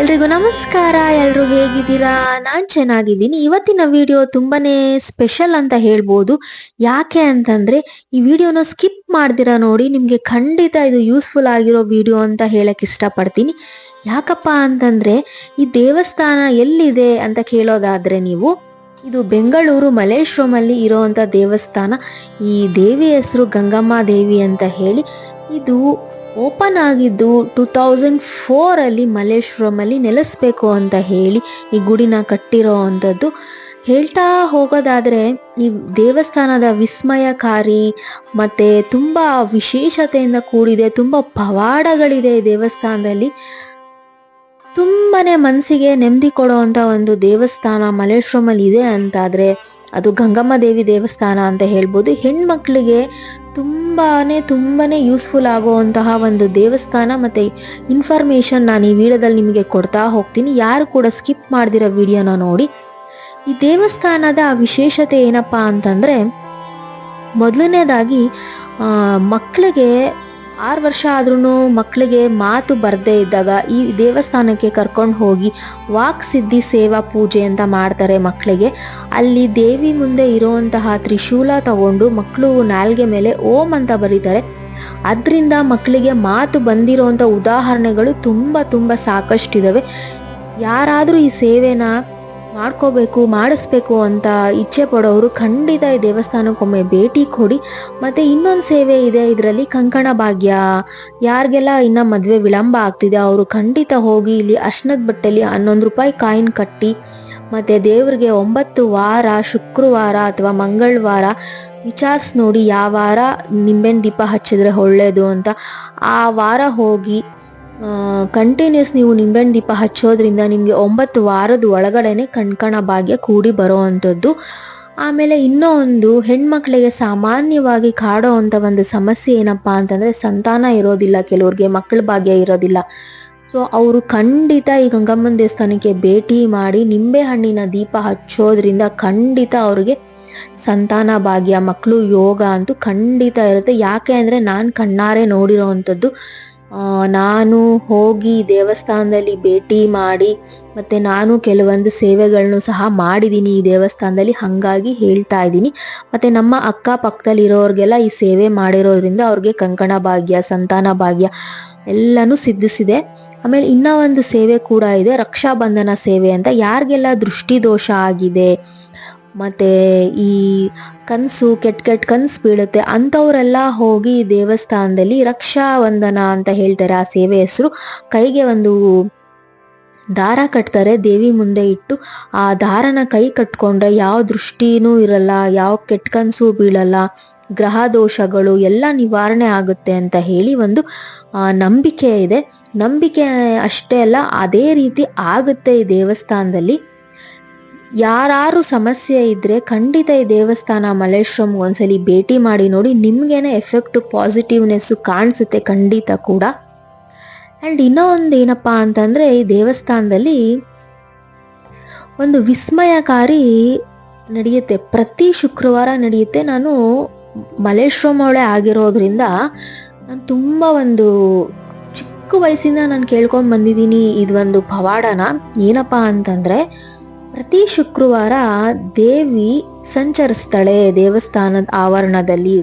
ಎಲ್ರಿಗೂ ನಮಸ್ಕಾರ, ಎಲ್ರು ಹೇಗಿದ್ದೀರಾ? ನಾನ್ ಚೆನ್ನಾಗಿದ್ದೀನಿ. ಇವತ್ತಿನ ವಿಡಿಯೋ ತುಂಬಾನೇ ಸ್ಪೆಷಲ್ ಅಂತ ಹೇಳ್ಬೋದು. ಯಾಕೆ ಅಂತಂದ್ರೆ, ಈ ವಿಡಿಯೋನ ಸ್ಕಿಪ್ ಮಾಡ್ದಿರಾ ನೋಡಿ ನಿಮ್ಗೆ ಖಂಡಿತ ಇದು ಯೂಸ್ಫುಲ್ ಆಗಿರೋ ವಿಡಿಯೋ ಅಂತ ಹೇಳಕ್ ಇಷ್ಟಪಡ್ತೀನಿ. ಯಾಕಪ್ಪ ಅಂತಂದ್ರೆ, ಈ ದೇವಸ್ಥಾನ ಎಲ್ಲಿದೆ ಅಂತ ಕೇಳೋದಾದ್ರೆ ನೀವು ಇದು ಬೆಂಗಳೂರು ಮಲೇಶ್ವರಮಲ್ಲಿ ಇರೋವಂಥ ದೇವಸ್ಥಾನ. ಈ ದೇವಿ ಹೆಸರು ಗಂಗಮ್ಮ ದೇವಿ ಅಂತ ಹೇಳಿ ಇದು ಓಪನ್ ಆಗಿದ್ದು ಟೂ ತೌಸಂಡ್ ಫೋರಲ್ಲಿ ಮಲೇಶ್ವರಮಲ್ಲಿ ನೆಲೆಸ್ಬೇಕು ಅಂತ ಹೇಳಿ ಈ ಗುಡಿನ ಕಟ್ಟಿರೋ ಅಂಥದ್ದು ಹೇಳ್ತಾ ಹೋಗೋದಾದ್ರೆ ಈ ದೇವಸ್ಥಾನದ ವಿಸ್ಮಯಕಾರಿ ಮತ್ತೆ ತುಂಬಾ ವಿಶೇಷತೆಯಿಂದ ಕೂಡಿದೆ, ತುಂಬಾ ಪವಾಡಗಳಿದೆ ಈ ದೇವಸ್ಥಾನದಲ್ಲಿ. ತುಂಬಾನೇ ಮನಸ್ಸಿಗೆ ನೆಮ್ಮದಿ ಕೊಡುವಂತ ಒಂದು ದೇವಸ್ಥಾನ ಮಲೇಶ್ವರಮಲ್ಲಿ ಇದೆ ಅಂತಾದ್ರೆ ಅದು ಗಂಗಮ್ಮ ದೇವಿ ದೇವಸ್ಥಾನ ಅಂತ ಹೇಳ್ಬೋದು. ಹೆಣ್ಮಕ್ಳಿಗೆ ತುಂಬಾನೇ ತುಂಬಾನೇ ಯೂಸ್ಫುಲ್ ಆಗುವಂತಹ ಒಂದು ದೇವಸ್ಥಾನ ಮತ್ತೆ ಇನ್ಫಾರ್ಮೇಶನ್ ನಾನು ಈ ವಿಡಿಯೋದಲ್ಲಿ ನಿಮಗೆ ಕೊಡ್ತಾ ಹೋಗ್ತೀನಿ. ಯಾರು ಕೂಡ ಸ್ಕಿಪ್ ಮಾಡ್ದಿರೋ ವಿಡಿಯೋನ ನೋಡಿ. ಈ ದೇವಸ್ಥಾನದ ವಿಶೇಷತೆ ಏನಪ್ಪಾ ಅಂತಂದ್ರೆ ಮೊದಲನೇದಾಗಿ ಮಕ್ಕಳಿಗೆ ಆರು ವರ್ಷ ಆದ್ರೂ ಮಕ್ಕಳಿಗೆ ಮಾತು ಬರದೇ ಇದ್ದಾಗ ಈ ದೇವಸ್ಥಾನಕ್ಕೆ ಕರ್ಕೊಂಡು ಹೋಗಿ ವಾಕ್ ಸಿದ್ಧಿ ಸೇವಾ ಪೂಜೆ ಅಂತ ಮಾಡ್ತಾರೆ ಮಕ್ಕಳಿಗೆ ಅಲ್ಲಿ ದೇವಿ ಮುಂದೆ ಇರುವಂತಹ ತ್ರಿಶೂಲ ತಗೊಂಡು ಮಕ್ಕಳು ನಾಲ್ಗೆ ಮೇಲೆ ಓಂ ಅಂತ ಬರೀತಾರೆ. ಅದರಿಂದ ಮಕ್ಕಳಿಗೆ ಮಾತು ಬಂದಿರೋಂಥ ಉದಾಹರಣೆಗಳು ತುಂಬ ತುಂಬ ಸಾಕಷ್ಟಿದ್ದಾವೆ ಯಾರಾದರೂ ಈ ಸೇವೆನ ಮಾಡ್ಕೋಬೇಕು, ಮಾಡಿಸ್ಬೇಕು ಅಂತ ಇಚ್ಛೆ ಪಡೋರು ಖಂಡಿತ ಈ ದೇವಸ್ಥಾನಕ್ಕೊಮ್ಮೆ ಭೇಟಿ ಕೊಡಿ. ಮತ್ತೆ ಇನ್ನೊಂದು ಸೇವೆ ಇದೆ ಇದರಲ್ಲಿ ಕಂಕಣ ಭಾಗ್ಯ. ಯಾರಿಗೆಲ್ಲ ಇನ್ನ ಮದುವೆ ವಿಳಂಬ ಆಗ್ತಿದೆ, ಅವರು ಖಂಡಿತ ಹೋಗಿ ಇಲ್ಲಿ ಅರ್ಶನದ ಬಟ್ಟೆಲಿ ಹನ್ನೊಂದು ರೂಪಾಯಿ ಕಾಯಿನ್ ಕಟ್ಟಿ, ಮತ್ತೆ ದೇವ್ರಿಗೆ ಒಂಬತ್ತು ವಾರ, ಶುಕ್ರವಾರ ಅಥವಾ ಮಂಗಳವಾರ ವಿಚಾರಿಸಿ ನೋಡಿ, ಯಾವ ವಾರ ನಿಂಬೆಹಣ್ಣು ದೀಪ ಹಚ್ಚಿದ್ರೆ ಒಳ್ಳೇದು ಅಂತ ಆ ವಾರ ಹೋಗಿ ಕಂಟಿನ್ಯೂಸ್ ನೀವು ನಿಂಬೆಹಣ್ಣು ದೀಪ ಹಚ್ಚೋದ್ರಿಂದ ನಿಮಗೆ ಒಂಬತ್ತು ವಾರದ ಒಳಗಡೆನೆ ಕಣ್ಕಣ ಭಾಗ್ಯ ಕೂಡಿ ಬರೋ ಅಂಥದ್ದು ಆಮೇಲೆ ಇನ್ನೂ ಒಂದು ಹೆಣ್ಮಕ್ಳಿಗೆ ಸಾಮಾನ್ಯವಾಗಿ ಕಾಡೋ ಅಂತ ಒಂದು ಸಮಸ್ಯೆ ಏನಪ್ಪ ಅಂತಂದ್ರೆ ಸಂತಾನ ಇರೋದಿಲ್ಲ, ಕೆಲವ್ರಿಗೆ ಮಕ್ಕಳ ಭಾಗ್ಯ ಇರೋದಿಲ್ಲ. ಸೊ ಅವರು ಖಂಡಿತ ಈ ಗಂಗಮ್ಮನ ದೇವಸ್ಥಾನಕ್ಕೆ ಭೇಟಿ ಮಾಡಿ ನಿಂಬೆ ಹಣ್ಣಿನ ದೀಪ ಹಚ್ಚೋದ್ರಿಂದ ಖಂಡಿತ ಅವ್ರಿಗೆ ಸಂತಾನ ಭಾಗ್ಯ ಮಕ್ಕಳು ಯೋಗ ಅಂತೂ ಖಂಡಿತ ಇರುತ್ತೆ. ಯಾಕೆ ಅಂದ್ರೆ ನಾನು ಕಣ್ಣಾರೆ ನೋಡಿರೋ ಅಂಥದ್ದು ನಾನು ಹೋಗಿ ದೇವಸ್ಥಾನದಲ್ಲಿ ಭೇಟಿ ಮಾಡಿ, ಮತ್ತೆ ನಾನು ಕೆಲವೊಂದು ಸೇವೆಗಳನ್ನು ಸಹ ಮಾಡಿದ್ದೀನಿ ಈ ದೇವಸ್ಥಾನದಲ್ಲಿ, ಹಾಗಾಗಿ ಹೇಳ್ತಾ ಇದ್ದೀನಿ. ಮತ್ತೆ ನಮ್ಮ ಅಕ್ಕ ಪಕ್ಕದಲ್ಲಿ ಇರೋರಿಗೆಲ್ಲ ಈ ಸೇವೆ ಮಾಡಿರೋದ್ರಿಂದ ಅವ್ರಿಗೆ ಕಂಕಣ ಭಾಗ್ಯ, ಸಂತಾನ ಭಾಗ್ಯ ಎಲ್ಲನೂ ಸಿದ್ಧಿಸಿದೆ. ಆಮೇಲೆ ಇನ್ನ ಒಂದು ಸೇವೆ ಕೂಡ ಇದೆ ರಕ್ಷಾ ಬಂಧನ ಸೇವೆ ಅಂತ. ಯಾರಿಗೆಲ್ಲ ದೃಷ್ಟಿ ದೋಷ ಆಗಿದೆ ಮತ್ತೆ ಈ ಕನಸು ಕೆಟ್ಟ ಕೆಟ್ಟ ಕನಸು ಬೀಳುತ್ತೆ. ಅಂಥವರೆಲ್ಲ ಹೋಗಿ ದೇವಸ್ಥಾನದಲ್ಲಿ ರಕ್ಷಾ ವಂದನ ಅಂತ ಹೇಳ್ತಾರೆ. ಆ ಸೇವೆ ಹೆಸರು ಕೈಗೆ ಒಂದು ದಾರ ಕಟ್ತಾರೆ. ದೇವಿ ಮುಂದೆ ಇಟ್ಟು ಆ ದಾರನ ಕೈ ಕಟ್ಕೊಂಡ್ರೆ ಯಾವ ದೃಷ್ಟಿನೂ ಇರಲ್ಲ, ಯಾವ ಕೆಟ್ಟ ಕನಸು ಬೀಳಲ್ಲ, ಗ್ರಹ ದೋಷಗಳು ಎಲ್ಲ ನಿವಾರಣೆ ಆಗುತ್ತೆ ಅಂತ ಹೇಳಿ ಒಂದು ನಂಬಿಕೆ ಇದೆ. ನಂಬಿಕೆ ಅಷ್ಟೇ ಅಲ್ಲ, ಅದೇ ರೀತಿ ಆಗುತ್ತೆ ಈ ದೇವಸ್ಥಾನದಲ್ಲಿ. ಯಾರು ಸಮಸ್ಯೆ ಇದ್ರೆ ಖಂಡಿತ ಈ ದೇವಸ್ಥಾನ ಮಲ್ಲೇಶ್ವರಂ ಒಂದ್ಸಲಿ ಭೇಟಿ ಮಾಡಿ ನೋಡಿ, ನಿಮ್ಗೇನೆ ಎಫೆಕ್ಟ್ ಪಾಸಿಟಿವ್ನೆಸ್ ಕಾಣಿಸುತ್ತೆ ಖಂಡಿತ ಕೂಡ. ಅಂಡ್ ಇನ್ನೂ ಒಂದು ಏನಪ್ಪಾ ಅಂತಂದ್ರೆ, ಈ ದೇವಸ್ಥಾನದಲ್ಲಿ ಒಂದು ವಿಸ್ಮಯಕಾರಿ ನಡೆಯುತ್ತೆ. ಪ್ರತಿ ಶುಕ್ರವಾರ ನಡೆಯುತ್ತೆ. ನಾನು ಮಲೇಶ್ವರಂ ಆಗಿರೋದ್ರಿಂದ ನಾನು ತುಂಬ ಒಂದು ಚಿಕ್ಕ ವಯಸ್ಸಿಂದ ನಾನು ಕೇಳ್ಕೊಂಡ್ ಬಂದಿದ್ದೀನಿ. ಇದೊಂದು ಪವಾಡನ. ಏನಪ್ಪ ಅಂತಂದ್ರೆ ಪ್ರತಿ ಶುಕ್ರವಾರ ದೇವಿ ಸಂಚರಿಸ್ತಾಳೆ ದೇವಸ್ಥಾನದ ಆವರಣದಲ್ಲಿ,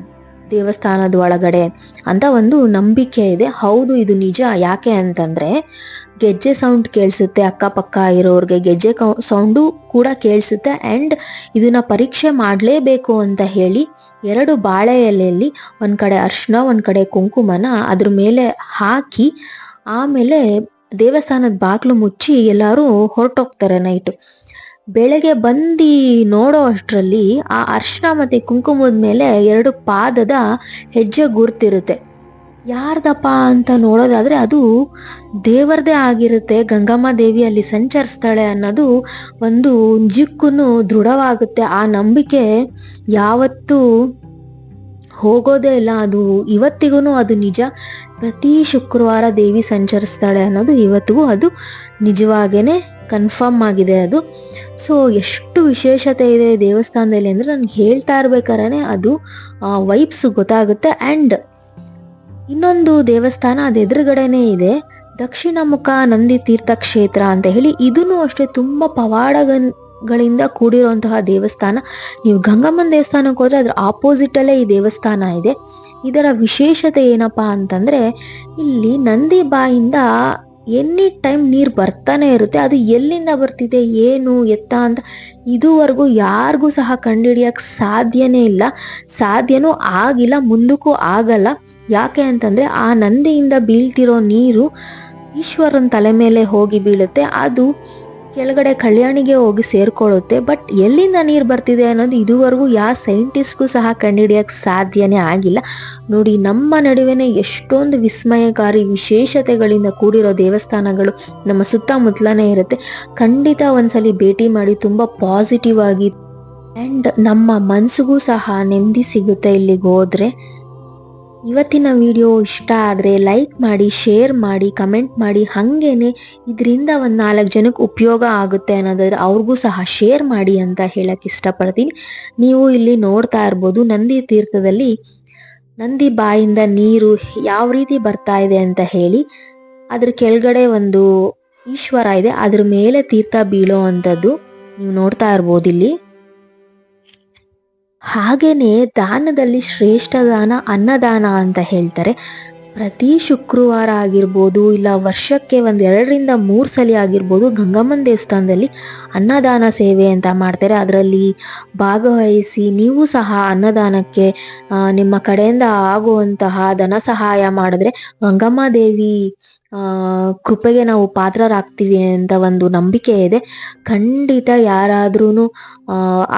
ದೇವಸ್ಥಾನದ ಒಳಗಡೆ ಅಂತ ಒಂದು ನಂಬಿಕೆ ಇದೆ. ಹೌದು, ಇದು ನಿಜ. ಯಾಕೆ ಅಂತಂದ್ರೆ, ಗೆಜ್ಜೆ ಸೌಂಡ್ ಕೇಳಿಸುತ್ತೆ, ಅಕ್ಕಪಕ್ಕ ಇರೋರಿಗೆ ಗೆಜ್ಜೆ ಸೌಂಡು ಕೂಡ ಕೇಳಿಸುತ್ತೆ ಅಂಡ್ ಇದನ್ನ ಪರೀಕ್ಷೆ ಮಾಡಲೇಬೇಕು ಅಂತ ಹೇಳಿ ಎರಡು ಬಾಳೆ ಎಲೆಯಲ್ಲಿ ಒಂದ್ ಕಡೆ ಅರ್ಶನ ಒಂದ್ ಕಡೆ ಕುಂಕುಮನ ಅದ್ರ ಮೇಲೆ ಹಾಕಿ ಆಮೇಲೆ ದೇವಸ್ಥಾನದ ಬಾಗ್ಲು ಮುಚ್ಚಿ ಎಲ್ಲಾರು ಹೊರಟೋಗ್ತಾರೆ ನೈಟು. ಬೆಳಗ್ಗೆ ಬಂದು ನೋಡೋ ಅಷ್ಟರಲ್ಲಿ ಆ ಅರ್ಶನ ಮತ್ತು ಕುಂಕುಮದ ಮೇಲೆ ಎರಡು ಪಾದದ ಹೆಜ್ಜೆ ಗುರ್ತಿರುತ್ತೆ. ಯಾರ್ದಪ್ಪ ಅಂತ ನೋಡೋದಾದರೆ ಅದು ದೇವರದೇ ಆಗಿರುತ್ತೆ. ಗಂಗಮ್ಮ ದೇವಿ ಅಲ್ಲಿ ಸಂಚರಿಸ್ತಾಳೆ ಅನ್ನೋದು ಒಂದು ನಿಜಕ್ಕೂ ದೃಢವಾಗುತ್ತೆ. ಆ ನಂಬಿಕೆ ಯಾವತ್ತೂ ಹೋಗೋದೇ ಇಲ್ಲ. ಅದು ಇವತ್ತಿಗೂ ಅದು ನಿಜ. ಪ್ರತಿ ಶುಕ್ರವಾರ ದೇವಿ ಸಂಚರಿಸ್ತಾಳೆ ಅನ್ನೋದು ಇವತ್ತಿಗೂ ಅದು ನಿಜವಾಗೇನೆ ಕನ್ಫರ್ಮ್ ಆಗಿದೆ ಅದು. ಸೊ ಎಷ್ಟು ವಿಶೇಷತೆ ಇದೆ ದೇವಸ್ಥಾನದಲ್ಲಿ ಅಂದರೆ ನನಗೆ ಹೇಳ್ತಾ ಇರ್ಬೇಕಾರೇ ಅದು ವೈಬ್ಸ್ ಗೊತ್ತಾಗುತ್ತೆ. ಆ್ಯಂಡ್ ಇನ್ನೊಂದು ದೇವಸ್ಥಾನ ಅದು ಎದುರುಗಡೆನೇ ಇದೆ. ದಕ್ಷಿಣ ಮುಖ ನಂದಿ ತೀರ್ಥ ಕ್ಷೇತ್ರ ಅಂತ ಹೇಳಿ ಇದೂ ಅಷ್ಟೇ ತುಂಬ ಪವಾಡಗಳಿಂದ ಕೂಡಿರುವಂತಹ ದೇವಸ್ಥಾನ. ನೀವು ಗಂಗಮ್ಮನ ದೇವಸ್ಥಾನಕ್ಕೆ ಹೋದ್ರೆ ಅದರ ಆಪೋಸಿಟಲ್ಲೇ ಈ ದೇವಸ್ಥಾನ ಇದೆ. ಇದರ ವಿಶೇಷತೆ ಏನಪ್ಪಾ ಅಂತಂದ್ರೆ ಇಲ್ಲಿ ನಂದಿ ಬಾಯಿಂದ ಎನಿ ಟೈಮ್ ನೀರು ಬರ್ತಾನೆ ಇರುತ್ತೆ, ಅದು ಎಲ್ಲಿಂದ ಬರ್ತಿದೆ, ಏನು, ಎತ್ತ ಅಂತ ಇದುವರೆಗೂ ಯಾರಿಗೂ ಸಹ ಕಂಡುಹಿಡಿಯಕ್ಕೆ ಸಾಧ್ಯನೇ ಇಲ್ಲ. ಸಾಧ್ಯನೂ ಆಗಿಲ್ಲ, ಮುಂದಕ್ಕೂ ಆಗಲ್ಲ. ಯಾಕೆ ಅಂತಂದರೆ ಆ ನಂದಿಯಿಂದ ಬೀಳ್ತಿರೋ ನೀರು ಈಶ್ವರನ ತಲೆ ಮೇಲೆ ಹೋಗಿ ಬೀಳುತ್ತೆ. ಅದು ಕೆಳಗಡೆ ಕಲ್ಯಾಣಿಗೆ ಹೋಗಿ ಸೇರ್ಕೊಳ್ಳುತ್ತೆ ಬಟ್ ಎಲ್ಲಿಂದ ನೀರು ಬರ್ತಿದೆ ಅನ್ನೋದು ಇದುವರೆಗೂ ಯಾವ ಸೈಂಟಿಸ್ಟ್ಗೂ ಸಹ ಕಂಡುಹಿಡಿಯಕ್ಕೆ ಸಾಧ್ಯನೇ ಆಗಿಲ್ಲ. ನೋಡಿ, ನಮ್ಮ ನಡುವೆನೆ ಎಷ್ಟೊಂದು ವಿಸ್ಮಯಕಾರಿ ವಿಶೇಷತೆಗಳಿಂದ ಕೂಡಿರೋ ದೇವಸ್ಥಾನಗಳು ನಮ್ಮ ಸುತ್ತಮುತ್ತಲೇ ಇರುತ್ತೆ. ಖಂಡಿತ ಒಂದ್ಸಲಿ ಭೇಟಿ ಮಾಡಿ ತುಂಬ ಪಾಸಿಟಿವ್ ಆಗಿ ಆ್ಯಂಡ್ ನಮ್ಮ ಮನಸ್ಸಿಗೂ ಸಹ ನೆಮ್ಮದಿ ಸಿಗುತ್ತೆ ಇಲ್ಲಿಗೆ ಹೋದ್ರೆ. ಇವತ್ತಿನ ವಿಡಿಯೋ ಇಷ್ಟ ಆದರೆ ಲೈಕ್ ಮಾಡಿ, ಶೇರ್ ಮಾಡಿ, ಕಮೆಂಟ್ ಮಾಡಿ. ಹಾಗೇನೆ ಇದರಿಂದ ಒಂದು ನಾಲ್ಕು ಜನಕ್ಕೆ ಉಪಯೋಗ ಆಗುತ್ತೆ ಅನ್ನೋದಾದ್ರೆ ಅವ್ರಿಗೂ ಸಹ ಶೇರ್ ಮಾಡಿ ಅಂತ ಹೇಳಕ್ಕೆ ಇಷ್ಟಪಡ್ತೀನಿ. ನೀವು ಇಲ್ಲಿ ನೋಡ್ತಾ ಇರ್ಬೋದು ನಂದಿ ತೀರ್ಥದಲ್ಲಿ ನಂದಿ ಬಾಯಿಂದ ನೀರು ಯಾವ ರೀತಿ ಬರ್ತಾ ಇದೆ ಅಂತ ಹೇಳಿ. ಅದ್ರ ಕೆಳಗಡೆ ಒಂದು ಈಶ್ವರ ಇದೆ. ಅದ್ರ ಮೇಲೆ ತೀರ್ಥ ಬೀಳೋ ಅಂಥದ್ದು ನೀವು ನೋಡ್ತಾ ಇರ್ಬೋದು ಇಲ್ಲಿ. ಹಾಗೇನೆ ದಾನದಲ್ಲಿ ಶ್ರೇಷ್ಠ ದಾನ, ಅನ್ನದಾನ ಅಂತ ಹೇಳ್ತಾರೆ. ಪ್ರತಿ ಶುಕ್ರವಾರ ಆಗಿರ್ಬೋದು, ಇಲ್ಲ ವರ್ಷಕ್ಕೆ ಒಂದು ಎರಡರಿಂದ ಮೂರು ಸಲ ಆಗಿರ್ಬೋದು, ಗಂಗಮ್ಮನ ದೇವಸ್ಥಾನದಲ್ಲಿ ಅನ್ನದಾನ ಸೇವೆ ಅಂತ ಮಾಡ್ತಾರೆ. ಅದರಲ್ಲಿ ಭಾಗವಹಿಸಿ ನೀವು ಸಹ ಅನ್ನದಾನಕ್ಕೆ ನಿಮ್ಮ ಕಡೆಯಿಂದ ಆಗುವಂತಹ ಧನ ಸಹಾಯ ಮಾಡಿದ್ರೆ ಗಂಗಮ್ಮ ದೇವಿ ಕೃಪೆಗೆ ನಾವು ಪಾತ್ರರಾಗ್ತೀವಿ ಅಂತ ಒಂದು ನಂಬಿಕೆ ಇದೆ. ಖಂಡಿತ ಯಾರಾದ್ರೂ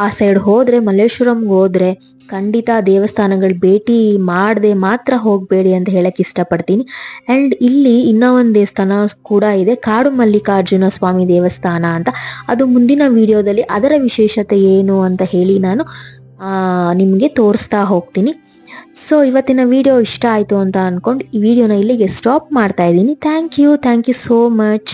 ಆ ಸೈಡ್ ಹೋದ್ರೆ ಮಲ್ಲೇಶ್ವರಂಗೆ ಹೋದ್ರೆ, ಖಂಡಿತ ದೇವಸ್ಥಾನಗಳು ಭೇಟಿ ಮಾಡದೆ ಮಾತ್ರ ಹೋಗಬೇಡಿ ಅಂತ ಹೇಳಕ್ಕೆ ಇಷ್ಟಪಡ್ತೀನಿ. ಆ್ಯಂಡ್ ಇಲ್ಲಿ ಇನ್ನೂ ಒಂದು ದೇವಸ್ಥಾನ ಕೂಡ ಇದೆ, ಕಾಡು ಮಲ್ಲಿಕಾರ್ಜುನ ಸ್ವಾಮಿ ದೇವಸ್ಥಾನ ಅಂತ. ಅದು ಮುಂದಿನ ವಿಡಿಯೋದಲ್ಲಿ ಅದರ ವಿಶೇಷತೆ ಏನು ಅಂತ ಹೇಳಿ ನಾನು ನಿಮಗೆ ತೋರಿಸ್ತಾ ಹೋಗ್ತೀನಿ. ಸೊ ಇವತ್ತಿನ ವಿಡಿಯೋ ಇಷ್ಟ ಆಯಿತು ಅಂತ ಅಂದ್ಕೊಂಡು ಈ ವಿಡಿಯೋನ ಇಲ್ಲಿಗೆ ಸ್ಟಾಪ್ ಮಾಡ್ತಾ ಇದ್ದೀನಿ. Thank you thank you so much